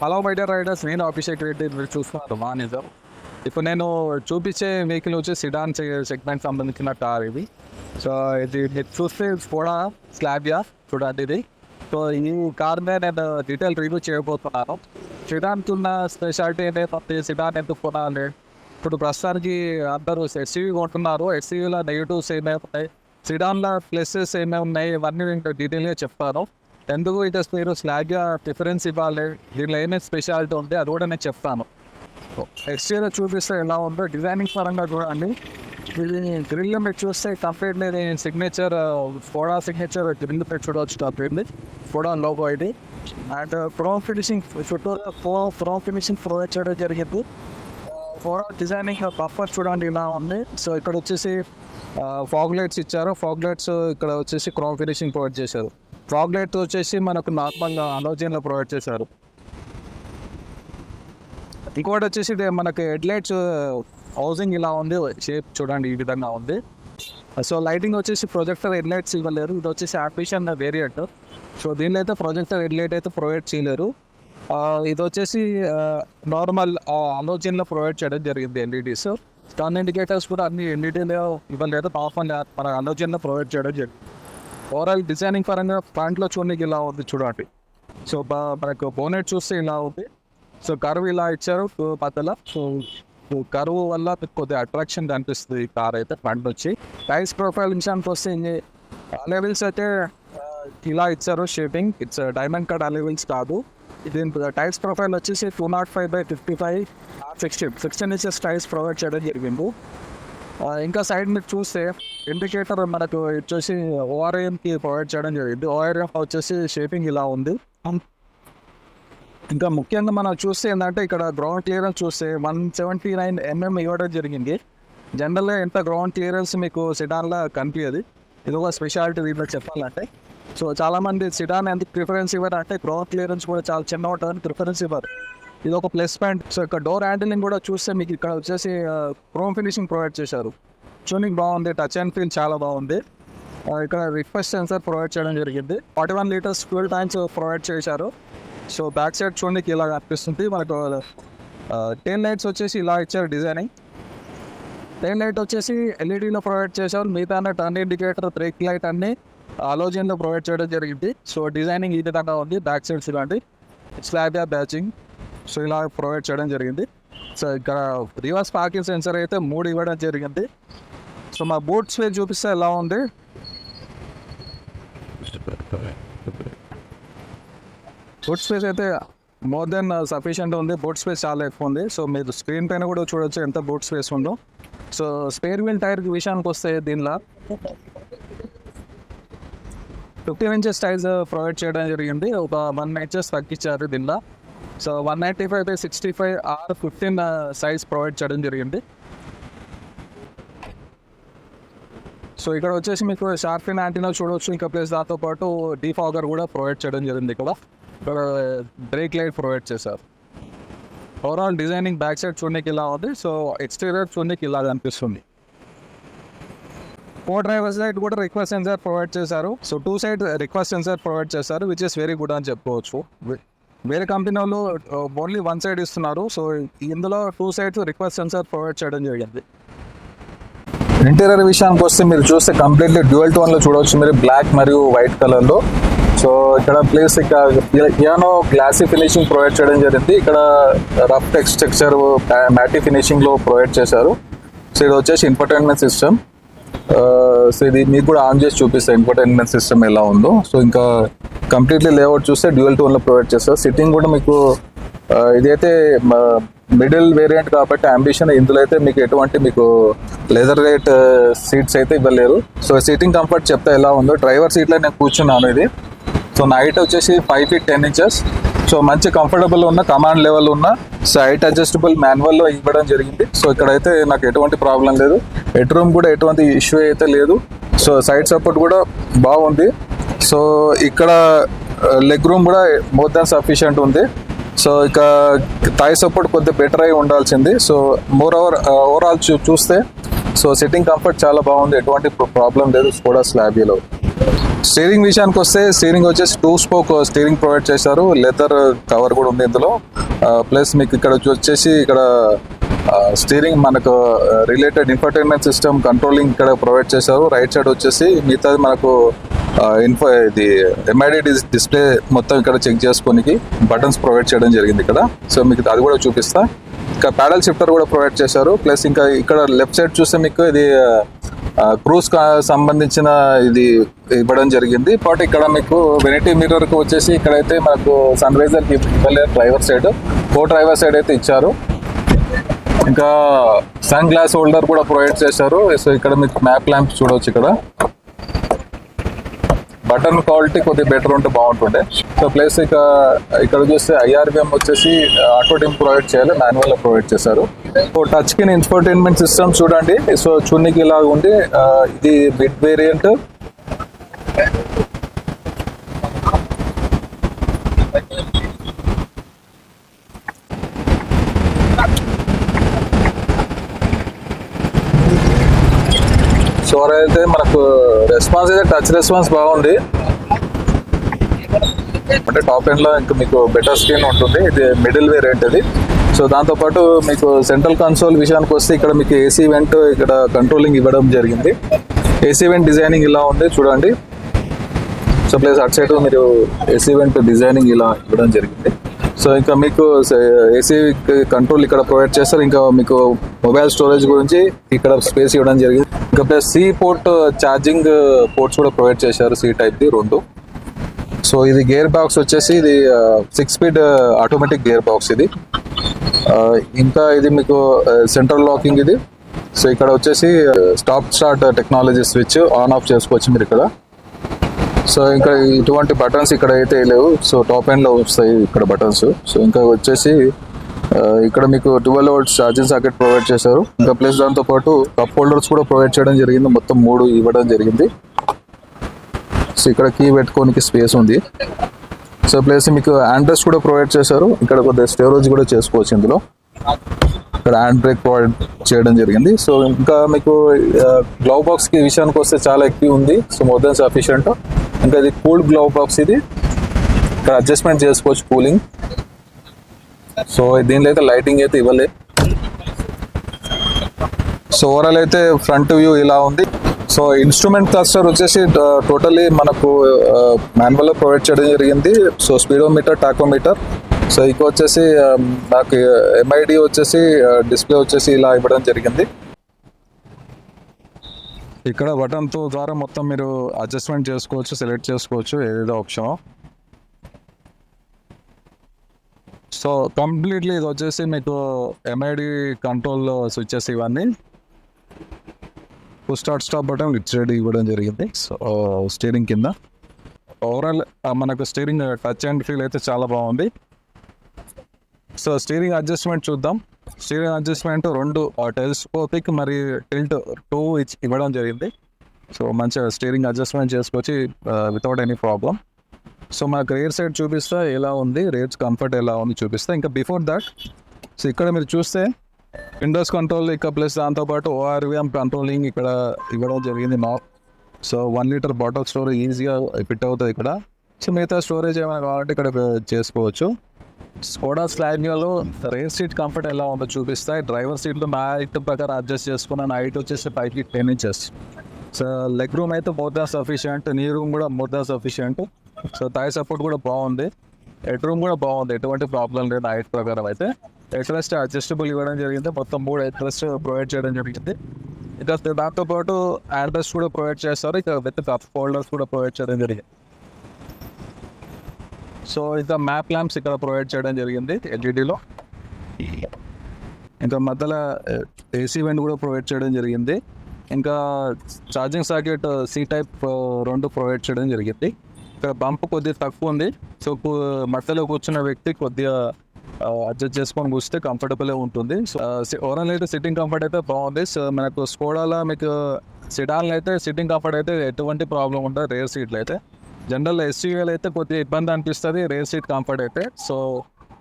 Hello my dear riders నేను అభిషేక్ రెడ్డి మీరు చూస్తున్నారు మా నిజం ఇప్పుడు నేను చూపించే వెహికల్ వచ్చి సిడాన్ సెగ్మెంట్ సంబంధించిన కార్ ఇది. సో ఇది మీరు చూస్తే కూడా స్లాబియా చూడండి ఇది. సో ఈ కార్ మీద నేను డీటెయిల్ రివ్యూ చేయబోతున్నాను. సిడాన్కి ఉన్న స్పెషాలిటీ ఏంటంటే సిడాన్ ఎందుకు కొనాలి? ఇప్పుడు ప్రస్తుతానికి అందరూ ఎస్సీవీ కొంటున్నారు. ఎస్సీవీలో నెగిటివ్స్ ఏమేమి ఉన్నాయి? సిడాన్లో ప్లసెస్ ఏమేమి ఉన్నాయి? ఇవన్నీ నేను డీటెయిల్గా చెప్తాను. ఎందుకు ఇటు మీరు స్లాగ్గా డిఫరెన్స్ ఇవ్వాలి. దీనిలో ఏమేమి స్పెషాలిటీ ఉంది అది కూడా నేను చెప్తాను. ఎక్స్టీరియర్ చూపిస్తే ఎలా ఉందో డిజైనింగ్ పరంగా చూడండి ఇది గ్రిల్ మీరు చూస్తే కంప్లీట్ మీద సిగ్నేచర్ ఫోడా సిగ్నేచర్ గ్రిల్ పెట్టి చూడవచ్చు కంప్లీట్లీ ఫోడా లోగో ఇది. అండ్ ప్రో ఫినిషింగ్ చుట్టూ ప్రో ప్రో ఫినిషింగ్ ప్రొవైడ్ చేయడం జరిగింది. ఫోడా డిజైనింగ్ బఫర్ చూడండి ఇలా ఉంది. సో ఇక్కడ వచ్చేసి ఫాగ్లైట్స్ ఇచ్చారు. ఫాగ్లైట్స్ ఇక్కడ వచ్చేసి క్రోమ్ ఫినిషింగ్ ప్రొవైడ్ చేశారు. ఫ్రాగ్లైట్ వచ్చేసి మనకు నార్మల్గా అలోజన్లో ప్రొవైడ్ చేశారు. ఇంకోటి వచ్చేసి ఇది మనకి హెడ్లైట్స్ హౌసింగ్ ఇలా ఉంది షేప్ చూడండి ఈ విధంగా ఉంది. సో లైటింగ్ వచ్చేసి ప్రొజెక్టర్ హెడ్లైట్స్ ఇవ్వలేరు. ఇది వచ్చేసి ఆర్టిఫిషియల్ వేరియంట్ సో దీనిలో అయితే ప్రొజెక్టర్ హెడ్లైట్ అయితే ప్రొవైడ్ చేయలేరు. ఇది వచ్చేసి నార్మల్ అలోజన్లో ప్రొవైడ్ చేయడం జరిగింది ఎల్ఈడీస్ టర్న్ ఇండికేటర్స్ కూడా అన్ని ఎల్ఈడీలో ఇవ్వలేదు. ఆఫ్ మన అలోజన్లో ప్రొవైడ్ చేయడం జరిగింది. ఓవరాల్ డిజైనింగ్ పరంగా ప్యాంట్లో చూడడానికి ఇలా ఉంది చూడండి. సో బా- మనకు బోనెట్ చూస్తే ఇలా ఉంది. సో కరువు ఇలా ఇచ్చారు పద్దల మధ్యలో సో కరువు వల్ల మీకు కొద్దిగా అట్రాక్షన్ కనిపిస్తుంది కార్ అయితే ఫ్రంట్ వచ్చి టైర్స్ ప్రొఫైల్ విషయానికి వస్తే అలెవెల్స్ అయితే ఇలా ఇచ్చారు shaping it's diamond cut alloy wheels కాదు. ఇది టైర్స్ ప్రొఫైల్ వచ్చేసి two nought five by fifty five sixteen sixteen inches tyres provide చేయడం జరిగింది. ఇంకా సైడ్ మీరు చూస్తే ఇండికేటర్ మనకు వచ్చేసి ఓఆర్ఎంకి ప్రొవైడ్ చేయడం జరిగింది. ఓఆర్ఎం వచ్చేసి షేపింగ్ ఇలా ఉంది. ఇంకా ముఖ్యంగా మనం చూస్తే ఏంటంటే ఇక్కడ గ్రౌండ్ క్లియరెన్స్ చూస్తే వన్ సెవెంటీ నైన్ ఎంఎం ఇవ్వడం జరిగింది. జనరల్గా ఎంత గ్రౌండ్ క్లియరెన్స్ మీకు సిడాన్లో కనిపించదు. ఇది ఒక స్పెషాలిటీ దీంట్లో చెప్పాలంటే. సో చాలామంది సిడాన్ ఎంత ప్రిఫరెన్స్ ఇవ్వరు అంటే గ్రౌండ్ క్లియరెన్స్ కూడా చాలా చిన్న ఉంటుందని ప్రిఫరెన్స్ ఇవ్వరు. ఇది ఒక ప్లస్ పాయింట్. సో ఇక్కడ డోర్ హ్యాండిలింగ్ కూడా చూస్తే మీకు ఇక్కడ వచ్చేసి క్రోమ్ ఫినిషింగ్ ప్రొవైడ్ చేశారు. చూనింగ్ బాగుంది టచ్ అండ్ ఫీల్ చాలా బాగుంది. ఇక్కడ రిక్వెస్ట్ సెన్సర్ ప్రొవైడ్ చేయడం జరిగింది. Forty one litres fuel tanks provide చేశారు. సో బ్యాక్ సైడ్ చూడడానికి ఇలా అనిపిస్తుంది. మనకు టెన్ లైట్స్ వచ్చేసి ఇలా ఇచ్చారు డిజైనింగ్ టెన్ లైట్ వచ్చేసి ఎల్ఈడీలో ప్రొవైడ్ చేశారు. మిగతా టర్న్ ఇండికేటర్ బ్రేక్ లైట్ అన్ని అలోజన్లో ప్రొవైడ్ చేయడం జరిగింది. సో డిజైనింగ్ ఈ విధంగా ఉంది బ్యాక్ సైడ్స్ ఇలాంటి. స్లాబ్ బ్యాచింగ్ సో ఇలా ప్రొవైడ్ చేయడం జరిగింది. సో ఇక్కడ రివర్స్ పార్కింగ్ సెన్సర్ అయితే మూడు ఇవ్వడం జరిగింది. సో మా బూట్స్ స్పేస్ చూపిస్తే ఎలా ఉంది? బూట్ స్పేస్ అయితే మోర్ దెన్ సఫిషియంట్ ఉంది. బూట్ స్పేస్ చాలా ఎక్కువ ఉంది. సో మీరు స్క్రీన్ పైన కూడా చూడొచ్చు ఎంత బూట్ స్పేస్ ఉందో. సో స్పేర్ వీల్ టైర్ విషయానికి వస్తే దీనిలో ఫిఫ్టీన్ ఇంచెస్ టైర్స్ ప్రొవైడ్ చేయడం జరిగింది. ఒక వన్ ఇంచెస్ తగ్గించారు దీనిలో. So one ninety five by sixty five R fifteen size provide చేయడం జరిగింది. సో ఇక్కడ వచ్చేసి మీకు షార్ఫిన్ యాంటీనా చూడవచ్చు ఇంకా ప్లస్ దాంతో పాటు డీఫాగర్ కూడా ప్రొవైడ్ చేయడం జరిగింది ఇక్కడ. ఇక్కడ బ్రేక్ లైట్ ప్రొవైడ్ చేశారు. ఓవరాల్ డిజైనింగ్ బ్యాక్ సైడ్ చూడడానికి ఇలా ఉంది. సో ఎక్స్టీరియర్ చూడడానికి ఇలా కనిపిస్తుంది. కో డ్రైవర్ సైడ్ కూడా రిక్వెస్ట్ సెన్సార్ ప్రొవైడ్ చేశారు. So two side request sensor provide చేశారు విచ్ ఇస్ వెరీ గుడ్ అని చెప్పుకోవచ్చు. వేరే కంపెనీ వాళ్ళు ఓన్లీ వన్ సైడ్ ఇస్తున్నారు. సో ఇందులో two sides request sensor provide చేయడం జరిగింది. ఇంటీరియర్ విషయానికి వస్తే మీరు చూస్తే కంప్లీట్లీ డ్యూయల్ టోన్లో చూడవచ్చు. మీరు బ్లాక్ మరియు వైట్ కలర్లో. సో ఇక్కడ ప్లేస్ ఇక్కడ పియానో గ్లాసీ ఫినిషింగ్ ప్రొవైడ్ చేయడం జరిగింది. ఇక్కడ రఫ్ టెక్స్టెక్చర్ మ్యాటీ ఫినిషింగ్లో ప్రొవైడ్ చేశారు. సో ఇది వచ్చేసి ఇన్ఫర్టైన్మెంట్ సిస్టమ్ సో ఇది మీకు కూడా ఆన్ చేసి చూపిస్తే. ఇన్ఫర్టైన్మెంట్ సిస్టమ్ ఎలా ఉందో. సో ఇంకా కంప్లీట్లీ లేఅవుట్ చూస్తే డ్యూయల్ టోన్లో ప్రొవైడ్ చేస్తారు. సిట్టింగ్ కూడా మీకు ఇదైతే మిడిల్ వేరియంట్ కాబట్టి అంబిషన్ ఇందులో అయితే మీకు ఎటువంటి మీకు లెదర్ రేట్ సీట్స్ అయితే ఇవ్వలేరు. సో సీటింగ్ కంఫర్ట్ చెప్తే ఎలా ఉందో డ్రైవర్ సీట్లో నేను కూర్చున్నాను ఇది. సో నా హైట్ వచ్చేసి five feet ten inches. So మంచి కంఫర్టబుల్ ఉన్న కమాండ్ లెవెల్ ఉన్న సో హైట్ అడ్జస్టబుల్ మాన్యువల్లో ఇవ్వడం జరిగింది. సో ఇక్కడైతే నాకు ఎటువంటి ప్రాబ్లం లేదు. హెడ్ రూమ్ కూడా ఎటువంటి ఇష్యూ అయితే లేదు. సో సైడ్ సపోర్ట్ కూడా బాగుంది. సో ఇక్కడ లెగ్ రూమ్ కూడా మోర్ దాన్ సఫిషియంట్ ఉంది. సో ఇక థాయ్ సపోర్ట్ కొద్దిగా బెటర్ అయి ఉండాల్సింది. సో మోర్ ఓవర్ ఓవరాల్ చూ చూస్తే సో సిట్టింగ్ కంఫర్ట్ చాలా బాగుంది. ఎటువంటి ప్రాబ్లం లేదు. స్కోడా స్లాబీలో స్టీరింగ్ విషయానికి వస్తే స్టీరింగ్ వచ్చేసి టూ స్పోక్ స్టీరింగ్ ప్రొవైడ్ చేశారు. లెదర్ కవర్ కూడా ఉంది ఇందులో. ప్లస్ మీకు ఇక్కడ వచ్చేసి ఇక్కడ స్టీరింగ్ మనకు రిలేటెడ్ ఇన్ఫర్టైన్మెంట్ సిస్టమ్ కంట్రోలింగ్ ఇక్కడ ప్రొవైడ్ చేశారు. రైట్ సైడ్ వచ్చేసి మిగతాది మనకు ఇన్ఫో ఇది ఎంఐడి డిస్ప్లే మొత్తం ఇక్కడ చెక్ చేసుకోనికి బటన్స్ ప్రొవైడ్ చేయడం జరిగింది ఇక్కడ. సో మీకు అది కూడా చూపిస్తా. ఇంకా ప్యాడల్ షిఫ్టర్ కూడా ప్రొవైడ్ చేశారు. ప్లస్ ఇంకా ఇక్కడ లెఫ్ట్ సైడ్ చూస్తే మీకు ఇది క్రూజ్ సంబంధించిన ఇది ఇవ్వడం జరిగింది. బట్ ఇక్కడ మీకు వెనిటీ మిర్రర్కు వచ్చేసి ఇక్కడైతే మనకు సన్ రైజర్ ఇవ్వలేదు driver side co driver side అయితే ఇచ్చారు. ఇంకా సన్ గ్లాస్ హోల్డర్ కూడా ప్రొవైడ్ చేశారు. సో ఇక్కడ మీకు మ్యాప్ ల్యాంప్ చూడవచ్చు ఇక్కడ. బటన్ క్వాలిటీ కొద్దిగా బెటర్ ఉంటే బాగుంటుండే. సో ప్లస్ ఇక ఇక్కడ చూస్తే ఐఆర్బిఎం వచ్చేసి ఆటో డిమ్ ప్రొవైడ్ చేయాలి మాన్యువల్ ప్రొవైడ్ చేశారు. So touch screen infotainment system చూడండి. సో చున్నీకి ఇలా ఉంది. ఇది మిడ్ వేరియంట్. సో అయితే మనకు రెస్పాన్స్ అయితే టచ్ రెస్పాన్స్ బాగుంది. అంటే టాప్ ఎండ్లో ఇంకా మీకు బెటర్ స్క్రీన్ ఉంటుంది. ఇది మిడిల్ వేరియంట్ ఇది సో దాంతోపాటు మీకు సెంట్రల్ కన్సోల్ విషయానికి వస్తే ఇక్కడ మీకు ఏసీ వెంట్ ఇక్కడ కంట్రోలింగ్ ఇవ్వడం జరిగింది. ఏసీ వెంట్ డిజైనింగ్ ఇలా ఉంది చూడండి. సో ప్లస్ అటు సైడ్ మీరు ఏసీ వెంట్ డిజైనింగ్ ఇలా ఇవ్వడం జరిగింది. సో ఇంకా మీకు ఏసీ కంట్రోల్ ఇక్కడ ప్రొవైడ్ చేస్తారు. ఇంకా మీకు మొబైల్ స్టోరేజ్ గురించి ఇక్కడ స్పేస్ ఇవ్వడం జరిగింది. ఇంకా plus C port charging ports కూడా ప్రొవైడ్ చేశారు సి టైప్ది రెండు. సో ఇది గేర్ బాక్స్ వచ్చేసి ఇది six speed automatic gear box ఇది. ఇంకా ఇది మీకు సెంట్రల్ లాకింగ్ ఇది. సో ఇక్కడ వచ్చేసి stop start technology switch on off చేసుకోవచ్చు మీరు ఇక్కడ. సో ఇంకా ఇటువంటి బటన్స్ ఇక్కడ అయితే లేవు. సో టాప్ ఎండ్లో వస్తాయి ఇక్కడ బటన్స్. సో ఇంకా వచ్చేసి ఇక్కడ మీకు twelve hours charging socket provide చేశారు. ఇంకా ప్లస్ దాంతో పాటు కప్ హోల్డర్స్ కూడా ప్రొవైడ్ చేయడం జరిగింది. మొత్తం మూడు ఇవ్వడం జరిగింది. సో ఇక్కడ కీ పెట్టుకోనికి స్పేస్ ఉంది. సో ప్లస్ మీకు హ్యాండ్ కూడా ప్రొవైడ్ చేశారు. ఇక్కడ కొద్దిగా స్టోరేజ్ కూడా చేసుకోవచ్చు ఇందులో. ఇక్కడ హ్యాండ్ బ్రేక్ ప్రొవైడ్ చేయడం జరిగింది. సో ఇంకా మీకు గ్లవ్ బాక్స్కి విషయానికి వస్తే చాలా ఎక్కువ ఉంది. సో మోర్ దెన్ సఫిషియంట్ ఇంకా ఇది కూల్ గ్లవ్ బాక్స్ ఇది. ఇక్కడ అడ్జస్ట్మెంట్ చేసుకోవచ్చు కూలింగ్ సో దీనిలో అయితే లైటింగ్ అయితే ఇవ్వలేదు సో ఓవరాల్ అయితే ఫ్రంట్ వ్యూ ఇలా ఉంది. సో ఇన్స్ట్రుమెంట్ క్లస్టర్ వచ్చేసి టోటలీ మనకు మాన్యువల్ ప్రొవైడ్ చేయడం జరిగింది. So speedometer tachometer. సో ఇక వచ్చేసి నాకు ఎంఐడి వచ్చేసి డిస్ప్లే వచ్చేసి ఇలా ఇవ్వడం జరిగింది. ఇక్కడ బటన్తో ద్వారా మొత్తం మీరు అడ్జస్ట్మెంట్ చేసుకోవచ్చు సెలెక్ట్ చేసుకోవచ్చు ఏదేదో ఆప్షన్ సో కంప్లీట్లీ ఇది వచ్చేసి మీకు ఎంఐడి కంట్రోల్ స్విచ్చెస్ ఇవన్నీ. స్టార్ట్ స్టాప్ బటన్ ఇట్ సైడ్ ఇవ్వడం జరిగింది. సో స్టీరింగ్ కింద. ఓవరాల్ మనకు స్టీరింగ్ టచ్ అండ్ ఫీల్ అయితే చాలా బాగుంది. సో స్టీరింగ్ అడ్జస్ట్మెంట్ చూద్దాం. స్టీరింగ్ అడ్జస్ట్మెంట్ రెండు టెలిస్కోపిక్ మరి టిల్ట్ టూ ఇవ్వడం జరిగింది. సో మంచిగా స్టీరింగ్ అడ్జస్ట్మెంట్ చేసుకోవచ్చు వితౌట్ ఎనీ ప్రాబ్లం సో మనకు రేర్ సైడ్ చూపిస్తా ఎలా ఉంది రేట్స్ కంఫర్ట్ ఎలా ఉంది చూపిస్తా. ఇంకా బిఫోర్ దట్ సో ఇక్కడ మీరు చూస్తే విండోస్ కంట్రోల్ ఇక ప్లస్ దాంతోపాటు ఓఆర్విఎం కంట్రోలింగ్ ఇక్కడ ఇవ్వడం జరిగింది నా so one litre bottle storage ఈజీగా ఫిట్ అవుతుంది ఇక్కడ. సో మిగతా స్టోరేజ్ ఏమైనా కావాలంటే ఇక్కడ uh, చేసుకోవచ్చు. స్కోడా స్లాగ్లో రేర్ సీట్ కంఫర్ట్ ఎలా ఉందో చూపిస్తాయి డ్రైవర్ సీట్లో నా హైట్ ప్రకారం అడ్జస్ట్ చేసుకున్నాను హైట్ వచ్చేసి పైకి ten inches so leg room అయితే more than sufficient knee room కూడా more than sufficient so thigh support కూడా బాగుంది. హెడ్ రూమ్ కూడా బాగుంది. ఎటువంటి ప్రాబ్లం లేదు హైట్ ప్రకారం అయితే. హెడ్ అడ్జస్టబుల్ ఇవ్వడం జరిగింది. మొత్తం మూడు హెడ్ ప్రొవైడ్ చేయడం జరిగింది. ఇంకా దాంతోపాటు హ్యాండ్ రెస్ట్ కూడా ప్రొవైడ్ చేస్తారు. ఇక విత్ కప్ హోల్డర్స్ కూడా ప్రొవైడ్ చేయడం జరిగింది. సో ఇంకా మ్యాప్ ల్యాంప్స్ ఇక్కడ ప్రొవైడ్ చేయడం జరిగింది ఎల్ఈడిలో. ఇంకా మధ్యలో ఏసీ వెంట్ కూడా ప్రొవైడ్ చేయడం జరిగింది. ఇంకా ఛార్జింగ్ సాకెట్ సి టైప్ రెండు ప్రొవైడ్ చేయడం జరిగింది. ఇక్కడ బంప్ కొద్దిగా తక్కువ ఉంది. సో మట్టిలో కూర్చున్న వ్యక్తి కొద్దిగా అడ్జస్ట్ చేసుకొని కూర్చితే కంఫర్టబుల్గా ఉంటుంది. సో ఓవరాల్ అయితే సిట్టింగ్ కంఫర్ట్ అయితే బాగుంది. సో మనకు స్కోడాలో మీకు సిడాన్లు అయితే సిట్టింగ్ కంఫర్ట్ అయితే ఎటువంటి ప్రాబ్లం ఉండదు రేర్ సీట్లు అయితే. జనరల్ ఎస్యూఎల్ అయితే కొద్దిగా ఇబ్బంది అనిపిస్తుంది రేర్ సీట్ కంఫర్ట్ అయితే. సో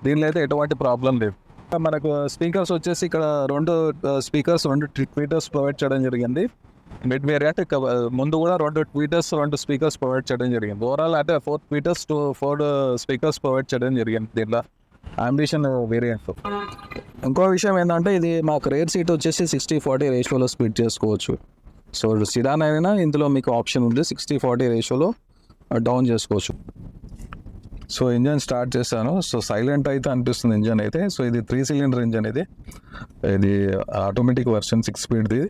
దీనిలో అయితే ఎటువంటి ప్రాబ్లం లేదు. మనకు స్పీకర్స్ వచ్చేసి ఇక్కడ రెండు స్పీకర్స్ రెండు ట్విటర్స్ ప్రొవైడ్ చేయడం జరిగింది. మిడ్ వేరియంట్ ఇక ముందు కూడా రెండు ట్వీటర్స్ రెండు స్పీకర్స్ ప్రొవైడ్ చేయడం జరిగింది. ఓవరాల్ అంటే four tweeters two four speakers provide చేయడం జరిగింది దీంట్లో. అంబిషన్ వేరియంట్ ఇంకో విషయం ఏంటంటే ఇది మాకు రేర్ సీట్ వచ్చేసి సిక్స్టీ ఫార్టీ రేషియోలో స్ప్లిట్ చేసుకోవచ్చు. సో సిడాన్ అయినా ఇందులో మీకు ఆప్షన్ ఉంది. సిక్స్టీ ఫార్టీ రేషియోలో డౌన్ చేసుకోవచ్చు. సో ఇంజన్ స్టార్ట్ చేశాను. సో సైలెంట్ అయితే అనిపిస్తుంది ఇంజన్ అయితే. సో ఇది త్రీ సిలిండర్ ఇంజన్ ఇది. ఇది ఆటోమేటిక్ వర్షన్ సిక్స్ స్పీడ్ది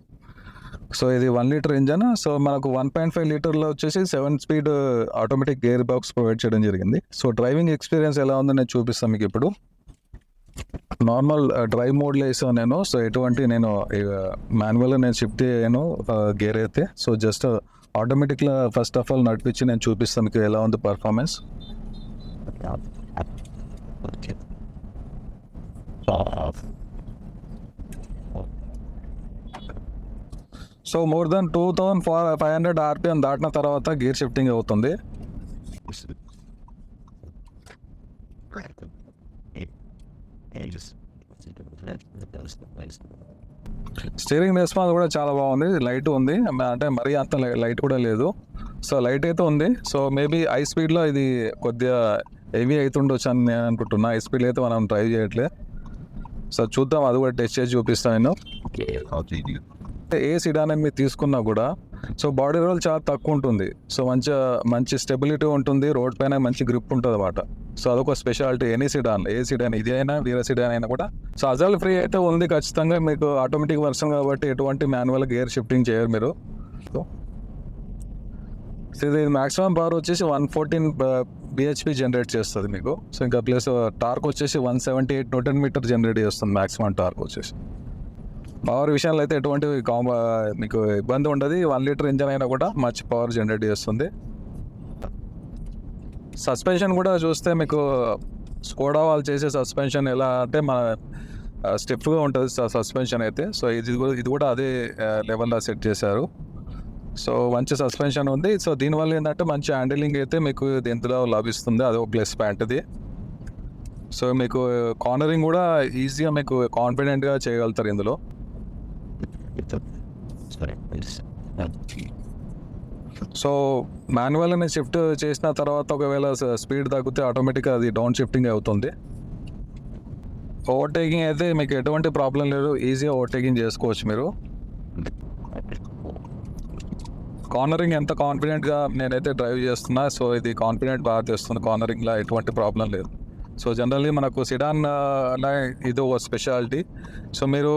సో ఇది వన్ లీటర్ ఇంజన్ సో మనకు వన్ పాయింట్ ఫైవ్ లీటర్లో వచ్చేసి seven speed automatic gear box provide చేయడం జరిగింది. సో డ్రైవింగ్ ఎక్స్పీరియన్స్ ఎలా ఉందో నేను చూపిస్తాను మీకు ఇప్పుడు. నార్మల్ డ్రైవ్ మోడ్లో వేసాను నేను. సో ఎటువంటి నేను మాన్యువల్గా uh, నేను షిఫ్ట్ చేయను uh, గేర్ అయితే. సో జస్ట్ ఆటోమేటిక్గా ఫస్ట్ ఆఫ్ ఆల్ నడిపించి నేను చూపిస్తాను మీకు ఎలా ఉంది performance so more than two thousand four five hundred RPM దాటిన తర్వాత గేర్ షిఫ్టింగ్ అవుతుంది. స్టీరింగ్ రెస్పాన్స్ కూడా చాలా బాగుంది. లైట్ ఉంది. అంటే మరీ అంత లైట్ కూడా లేదు. సో లైట్ అయితే ఉంది. సో మేబీ హై స్పీడ్లో ఇది కొద్దిగా హెవీ అవుతుండొచ్చు అని నేను అనుకుంటున్నా. హై స్పీడ్ అయితే మనం ట్రై చేయట్లే. సో చూద్దాం. అది కూడా టెస్ట్ చేసి చూపిస్తాను నేను. ఏ సిడాన్ అని మీరు తీసుకున్నా కూడా సో బాడీ రోల్ చాలా తక్కువ ఉంటుంది. సో మంచిగా మంచి స్టెబిలిటీ ఉంటుంది రోడ్ పైన మంచి గ్రిప్ ఉంటుంది అనమాట సో అదొక స్పెషాలిటీ ఎనీ సిడాన్ ఏ సిడాన్ ఇది అయినా వేరే సిడాన్ అయినా కూడా. సో అజల్ ఫ్రీ అయితే ఉంది ఖచ్చితంగా మీకు ఆటోమేటిక్ వర్షన్ కాబట్టి ఎటువంటి మాన్యువల్ గేర్ షిఫ్టింగ్ చేయరు మీరు. సో ఇది మాక్సిమం పవర్ వచ్చేసి వన్ ఫోర్టీన్ బిహెచ్పి జనరేట్ చేస్తుంది మీకు. సో ఇంకా ప్లస్ టార్క్ వచ్చేసి one seventy eight newton metre generate చేస్తుంది మాక్సిమం టార్క్ వచ్చేసి. పవర్ విషయంలో అయితే ఎటువంటి కాంబో మీకు ఇబ్బంది ఉండదు. వన్ లీటర్ ఇంజన్ అయినా కూడా మంచి పవర్ జనరేట్ చేస్తుంది. సస్పెన్షన్ కూడా చూస్తే మీకు స్కోడా వాళ్ళు చేసే సస్పెన్షన్ ఎలా అంటే మన స్టిఫ్గా ఉంటుంది సస్పెన్షన్ అయితే. సో ఇది కూడా ఇది కూడా అదే లెవెల్లో సెట్ చేశారు. సో మంచి సస్పెన్షన్ ఉంది. సో దీనివల్ల ఏంటంటే మంచి హ్యాండిలింగ్ అయితే మీకు ఇందులో లభిస్తుంది. అది ఒక ప్లస్ ప్యాంట్ది సో మీకు కార్నరింగ్ కూడా ఈజీగా మీకు కాన్ఫిడెంట్గా చేయగలుగుతారు ఇందులో. సో మాన్యువల్ అనే షిఫ్ట్ చేసిన తర్వాత ఒకవేళ స్పీడ్ తగ్గితే ఆటోమేటిక్గా అది డౌన్ షిఫ్టింగ్ అవుతుంది. ఓవర్టేకింగ్ అయితే మీకు ఎటువంటి ప్రాబ్లం లేదు. ఈజీగా ఓవర్టేకింగ్ చేసుకోవచ్చు మీరు. కార్నరింగ్ ఎంత కాన్ఫిడెంట్గా నేనైతే డ్రైవ్ చేస్తున్నా సో ఇది కాన్ఫిడెంట్ బాగా తెస్తుంది. కార్నరింగ్లో ఎటువంటి ప్రాబ్లం లేదు. సో జనరల్లీ మనకు సిడాన్ ఇది ఒక స్పెషాలిటీ సో మీరు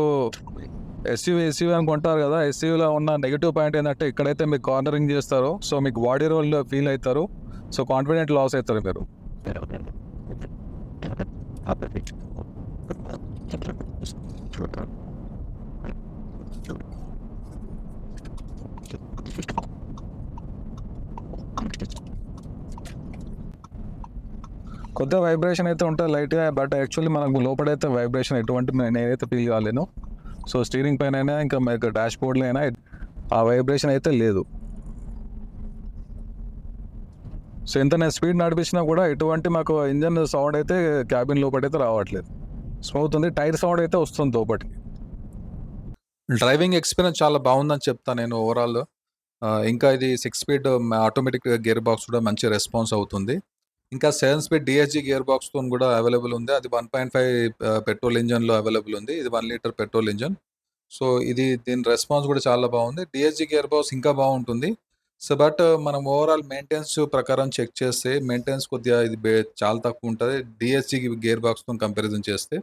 ఎస్యూవీ ఎస్యూవీ అనుకుంటారు కదా ఎస్యూవీలో ఉన్న నెగిటివ్ పాయింట్ ఏంటంటే ఇక్కడైతే మీకు కార్నరింగ్ చేస్తారో. సో మీకు బాడీ రోల్ ఫీల్ అవుతారు. సో కాన్ఫిడెంట్ లాస్ అవుతారు మీరు. కొద్దిగా వైబ్రేషన్ అయితే ఉంటుంది లైట్గా బట్ యాక్చువల్లీ మనకు లోపలైతే వైబ్రేషన్ ఎటువంటి నేనైతే ఫీల్ కాలేను సో స్టీరింగ్ పైన అయినా ఇంకా మీకు డాష్ బోర్డ్లో అయినా ఆ వైబ్రేషన్ అయితే లేదు. సో ఎంత నేను స్పీడ్ నడిపించినా కూడా ఎటువంటి మాకు ఇంజన్ సౌండ్ అయితే క్యాబిన్ లోపలైతే రావట్లేదు. స్మూత్ ఉంది. టైర్ సౌండ్ అయితే వస్తుంది లోపలికి. డ్రైవింగ్ ఎక్స్పీరియన్స్ చాలా బాగుందని చెప్తాను నేను ఓవరాల్. ఇంకా ఇది six speed automatic gear box కూడా మంచి రెస్పాన్స్ అవుతుంది. ఇంకా సెవెన్ స్పీడ్ డిఎస్జీ గేర్ బాక్స్తో కూడా అవైలబుల్ ఉంది. అది వన్ పాయింట్ ఫైవ్ పెట్రోల్ ఇంజన్లో అవైలబుల్ ఉంది. ఇది one litre petrol engine. So ఇది దీని రెస్పాన్స్ కూడా చాలా బాగుంది. డిఎస్జీ గేర్ బాక్స్ ఇంకా బాగుంటుంది. సో బట్ మనం ఓవరాల్ మెయింటెనెన్స్ ప్రకారం చెక్ చేస్తే మెయింటెనెన్స్ కొద్దిగా ఇది చాలా తక్కువ ఉంటుంది. డిఎస్జీ గేర్ బాక్స్తో కంపారిజన్ చేస్తే.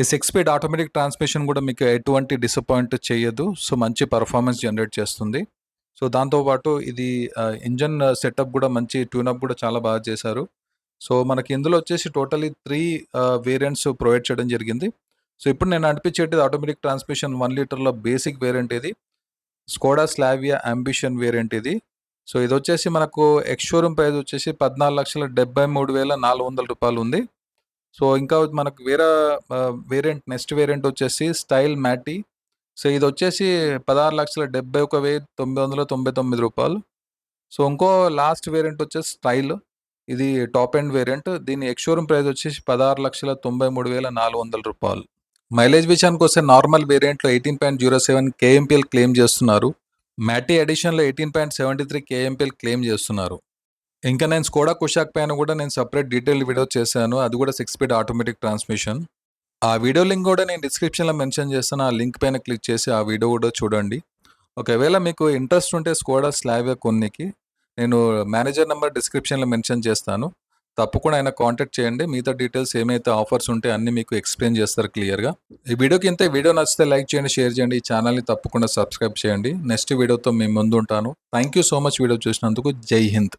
ఈ సిక్స్ స్పీడ్ ఆటోమేటిక్ ట్రాన్స్మిషన్ కూడా మీకు ఎటువంటి డిసప్పాయింట్ చేయదు. సో మంచి పర్ఫార్మెన్స్ జనరేట్ చేస్తుంది. సో దాంతోపాటు ఇది ఇంజన్ సెటప్ కూడా మంచి ట్యూనప్ కూడా చాలా బాగా చేశారు. సో మనకి ఇందులో వచ్చేసి టోటలీ త్రీ వేరియంట్స్ ప్రొవైడ్ చేయడం జరిగింది. సో ఇప్పుడు నేను అనిపించేది ఆటోమేటిక్ ట్రాన్స్మిషన్ వన్ లీటర్లో బేసిక్ వేరియంట్ ఇది. స్కోడా స్లావియా అంబిషన్ వేరియంట్ ఇది. సో ఇది వచ్చేసి మనకు ఎక్స్ షోరూమ్ ప్రైస్ వచ్చేసి పద్నాలుగు లక్షల డెబ్బై మూడు వేల నాలుగు వందల రూపాయలు ఉంది. సో ఇంకా మనకు వేరే వేరియంట్ నెక్స్ట్ వేరియంట్ వచ్చేసి స్టైల్ మ్యాటీ సో ఇది వచ్చేసి పదహారు లక్షల డెబ్బై ఒక వెయ్యి తొమ్మిది వందల తొంభై తొమ్మిది రూపాయలు. సో ఇంకో లాస్ట్ వేరియంట్ వచ్చేసి స్టైల్. ఇది టాప్ ఎండ్ వేరియంట్. దీని ఎక్స్షోరూమ్ ప్రైస్ వచ్చేసి పదహారు లక్షల తొంభై మూడు వేల నాలుగు వందల రూపాయలు. మైలేజ్ విషయానికి వస్తే normal వేరియంట్లో eighteen point zero seven KMPL claim చేస్తున్నారు. Matte ఎడిషన్లో eighteen point seventy three KMPL claim చేస్తున్నారు. ఇంకా నేను స్కోడా కుషాక్ పైన కూడా నేను సపరేట్ డీటెయిల్ వీడియో చేశాను. అది కూడా సిక్స్ స్పీడ్ ఆటోమేటిక్ ట్రాన్స్మిషన్. ఆ వీడియో లింక్ కూడా నేను డిస్క్రిప్షన్లో మెన్షన్ చేస్తాను. ఆ లింక్ పైన క్లిక్ చేసి ఆ వీడియో కూడా చూడండి. ఒకవేళ మీకు ఇంట్రెస్ట్ ఉంటే స్కోడా స్లాబ్ కొన్నికి నేను మేనేజర్ నెంబర్ డిస్క్రిప్షన్లో మెన్షన్ చేస్తాను. తప్పకుండా ఆయన కాంటాక్ట్ చేయండి. మిగతా డీటెయిల్స్ ఏమైతే ఆఫర్స్ ఉంటే అన్ని మీకు ఎక్స్ప్లెయిన్ చేస్తారు క్లియర్గా. ఈ వీడియోకి ఇంత. వీడియో నచ్చితే లైక్ చేయండి షేర్ చేయండి. ఈ ఛానల్ని తప్పకుండా సబ్స్క్రైబ్ చేయండి. నెక్స్ట్ వీడియోతో మేము ముందు ఉంటాను thank you so much video చూసినందుకు. జై హింద్.